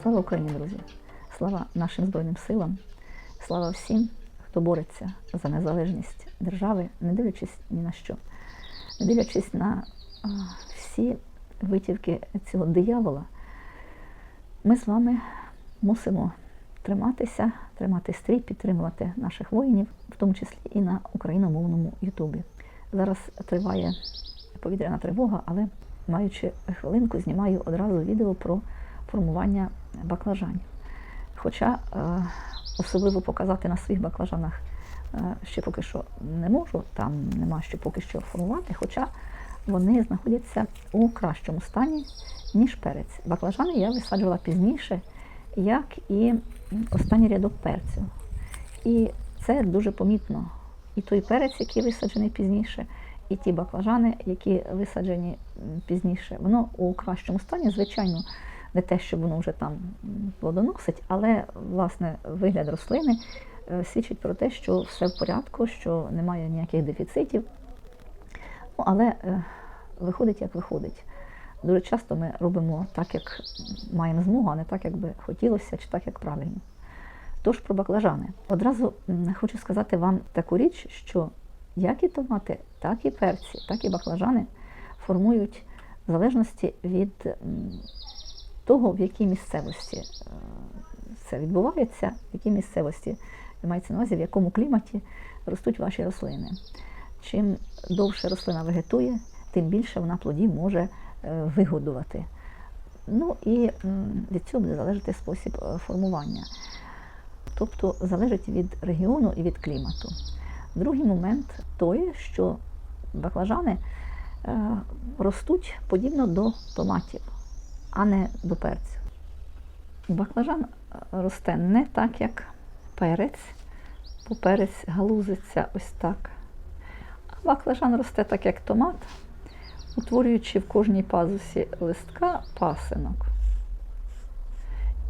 Слава Україні, друзі! Слава нашим Збройним силам! Слава всім, хто бореться за незалежність держави, не дивлячись ні на що, не дивлячись на всі витівки цього диявола, ми з вами мусимо триматися, тримати стрій, підтримувати наших воїнів, в тому числі і на україномовному Ютубі. Зараз триває повітряна тривога, але маючи хвилинку, знімаю одразу відео про формування баклажанів. Хоча е, особливо показати на своїх баклажанах е, ще поки що не можу, там нема що поки що формувати, хоча вони знаходяться у кращому стані, ніж перець. Баклажани я висаджувала пізніше, як і останній рядок перцю. І це дуже помітно. І той перець, який висаджений пізніше, і ті баклажани, які висаджені пізніше, воно у кращому стані, звичайно, не те, що воно вже там плодоносить, але власне вигляд рослини е, свідчить про те, що все в порядку, що немає ніяких дефіцитів. Ну, але е, виходить, як виходить. Дуже часто ми робимо так, як маємо змогу, а не так, як би хотілося, чи так, як правильно. Тож про баклажани. Одразу хочу сказати вам таку річ, що як і томати, так і перці, так і баклажани формують в залежності від того, в якій місцевості е, це відбувається, в якій місцевості мається на увазі, в якому кліматі ростуть ваші рослини. Чим довше рослина вегетує, тим більше вона плодів може е, вигодувати. Ну і від цього буде залежати спосіб е, формування. Тобто залежить від регіону і від клімату. Другий момент той, що баклажани ростуть подібно до томатів, а не до перцю. Баклажан е, росте не так, як перець, бо перець галузиться ось так. А баклажан росте так, як томат, утворюючи в кожній пазусі листка пасинок.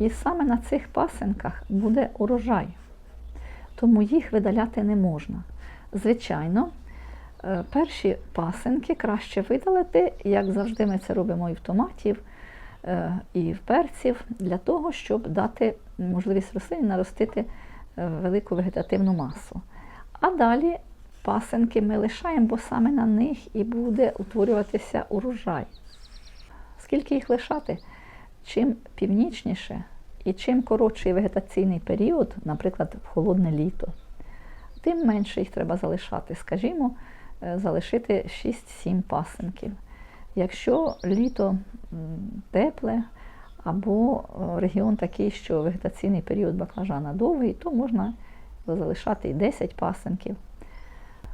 І саме на цих пасинках буде урожай, тому їх видаляти не можна. Звичайно, е, перші пасинки краще видалити, як завжди ми це робимо і в томатів, і в перців, для того, щоб дати можливість рослині наростити е, велику вегетативну масу. А далі пасинки ми лишаємо, бо саме на них і буде утворюватися урожай. Скільки їх лишати? Чим північніше і чим коротший вегетаційний період, наприклад, в холодне літо, тим менше їх треба залишати. Скажімо, е, залишити 6-7 пасинків. Якщо літо тепле або е, регіон такий, що вегетаційний період баклажана довгий, то можна залишати і 10 пасинків.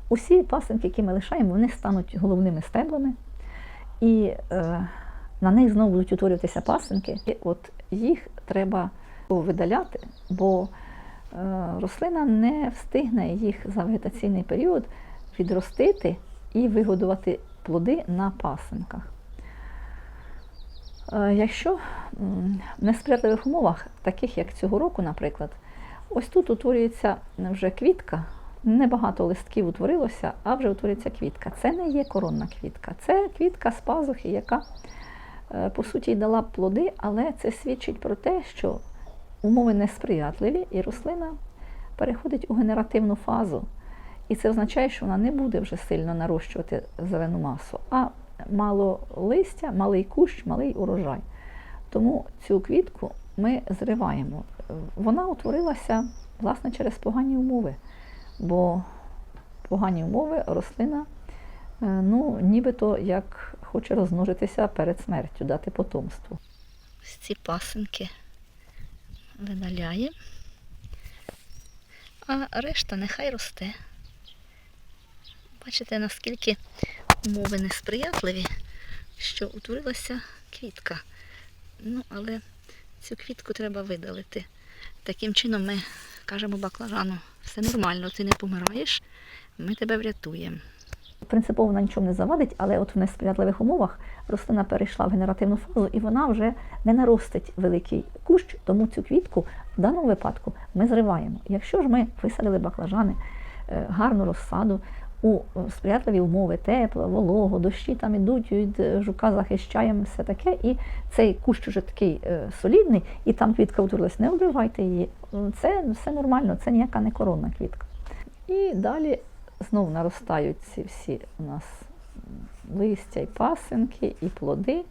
Усі пасинки, які ми лишаємо, вони стануть головними стеблами, і е, на них знову будуть утворюватися пасинки. І от їх треба видаляти, бо е, рослина не встигне їх за вегетаційний період відростити і вигодувати плоди на пасинках. Е, Якщо в несприятливих умовах, таких як цього року, наприклад, ось тут утворюється вже квітка, небагато листків утворилося, а вже утворюється квітка. Це не є коронна квітка, це квітка з пазухи, яка е, по суті дала плоди, але це свідчить про те, що умови несприятливі, і рослина переходить у генеративну фазу. І це означає, що вона не буде вже сильно нарощувати зелену масу, а мало листя, малий кущ, малий урожай. Тому цю квітку ми зриваємо. Вона утворилася власне через погані умови, бо погані умови рослина, е, ну, нібито як хоче розмножитися перед смертю, дати потомство. Ось ці пасинки видаляє, а решта нехай росте. Бачите, наскільки умови несприятливі, що утворилася квітка. Ну, але цю квітку треба видалити. Таким чином ми кажемо баклажану, все нормально, ти не помираєш, ми тебе врятуємо. Принципово вона нічого не завадить, але от в несприятливих умовах рослина перейшла в генеративну фазу і вона вже не наростить великий кущ, тому цю квітку в даному випадку ми зриваємо. Якщо ж ми висадили баклажани, е, гарну розсаду, у сприятливі умови, тепло, волого, дощі там ідуть, від е, жука захищаємо, все таке. І цей кущ уже такий е, солідний, і там квітка утворилась, не обривайте її. Це все нормально, це ніяка не коронна квітка. І далі знову наростають ці всі у нас листя і пасинки, і плоди,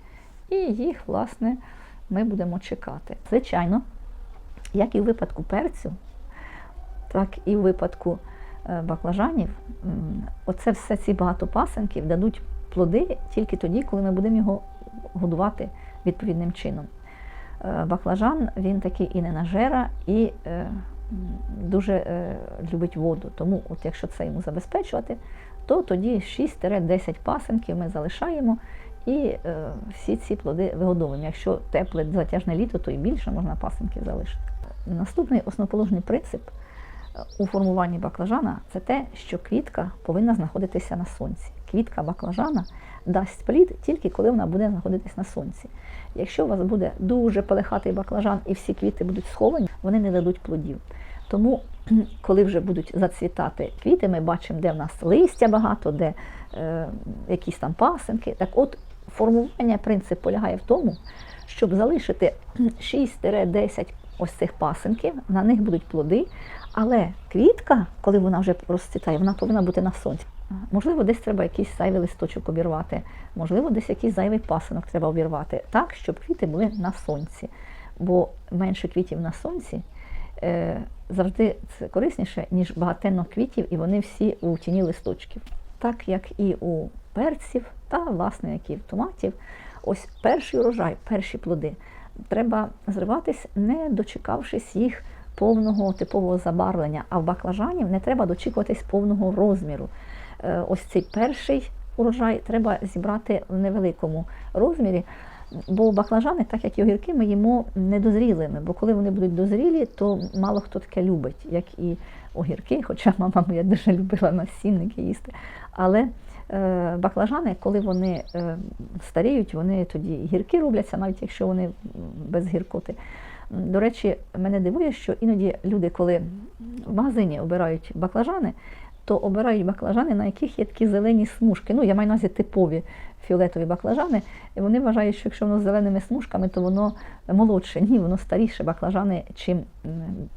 і їх, власне, ми будемо чекати. Звичайно, як і в випадку перцю, так і в випадку баклажанів, м, оце все ці багато пасинків дадуть плоди тільки тоді, коли ми будемо його годувати відповідним чином. Е, Баклажан він такий і ненажера, і е, дуже е, любить воду. Тому, от якщо це йому забезпечувати, то тоді 6-10 пасинків ми залишаємо і е, всі ці плоди вигодовуємо. Якщо тепле затяжне літо, то і більше можна пасинків залишити. Наступний основоположний принцип е, у формуванні баклажана це те, що квітка повинна знаходитися на сонці. Квітка баклажана дасть плід тільки коли вона буде знаходитись на сонці. Якщо у вас буде дуже палихатий баклажан і всі квіти будуть сховані, вони не дадуть плодів. Тому, коли вже будуть зацвітати квіти, ми бачимо, де в нас листя багато, де е, якісь там пасинки. Так от формування принцип полягає в тому, щоб залишити 6-10 ось цих пасинків, на них будуть плоди, але квітка, коли вона вже розцвітає, вона повинна бути на сонці. Можливо, десь треба якийсь зайвий листочок обірвати, можливо, десь якийсь зайвий пасинок треба обірвати, так, щоб квіти були на сонці. Бо менше квітів на сонці е, завжди це корисніше, ніж багатенно квітів, і вони всі у тіні листочків. Так як і у перців, та власне, як і в томатів, ось перший урожай, перші плоди. Треба зриватись, не дочекавшись їх повного типового забарвлення, а в баклажанів не треба дочікуватись повного розміру. Е, Ось цей перший урожай треба зібрати в невеликому розмірі. Бо баклажани, так як і огірки, ми їмо недозрілими, бо коли вони будуть дозрілі, то мало хто таке любить, як і огірки, хоча мама моя дуже любила насінники їсти. Але е, баклажани, коли вони е, старіють, вони тоді гірки робляться, навіть якщо вони без гіркоти. До речі, мене дивує, що іноді люди, коли в магазині обирають баклажани, то обирають баклажани, на яких є такі зелені смужки. Ну, я маю на увазі типові фіолетові баклажани. І вони вважають, що якщо воно з зеленими смужками, то воно молодше. Ні, воно старіше. Баклажани, чим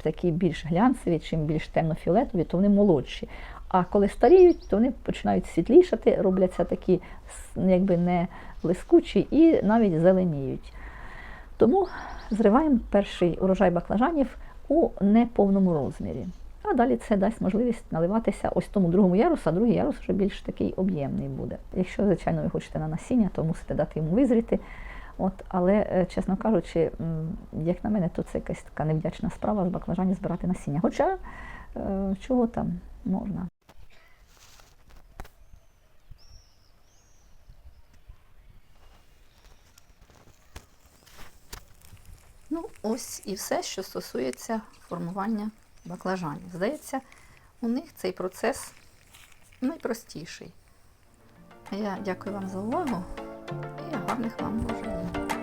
такі більш глянцеві, чим більш темно-фіолетові, то вони молодші. А коли старіють, то вони починають світлішати, робляться такі ну, якби не блискучі і навіть зеленіють. Тому зриваємо перший урожай баклажанів у неповному розмірі. А далі це дасть можливість наливатися ось тому другому ярусу, а другий ярус вже більш такий об'ємний буде. Якщо, звичайно, ви хочете на насіння, то мусите дати йому визріти. От, але, е, чесно кажучи, як на мене, то це якась така невдячна справа з баклажанів збирати насіння. Хоча е, чого там можна. Ну, ось і все, що стосується формування баклажанів. Здається, у них цей процес найпростіший. Я дякую вам за увагу і гарних вам бажань.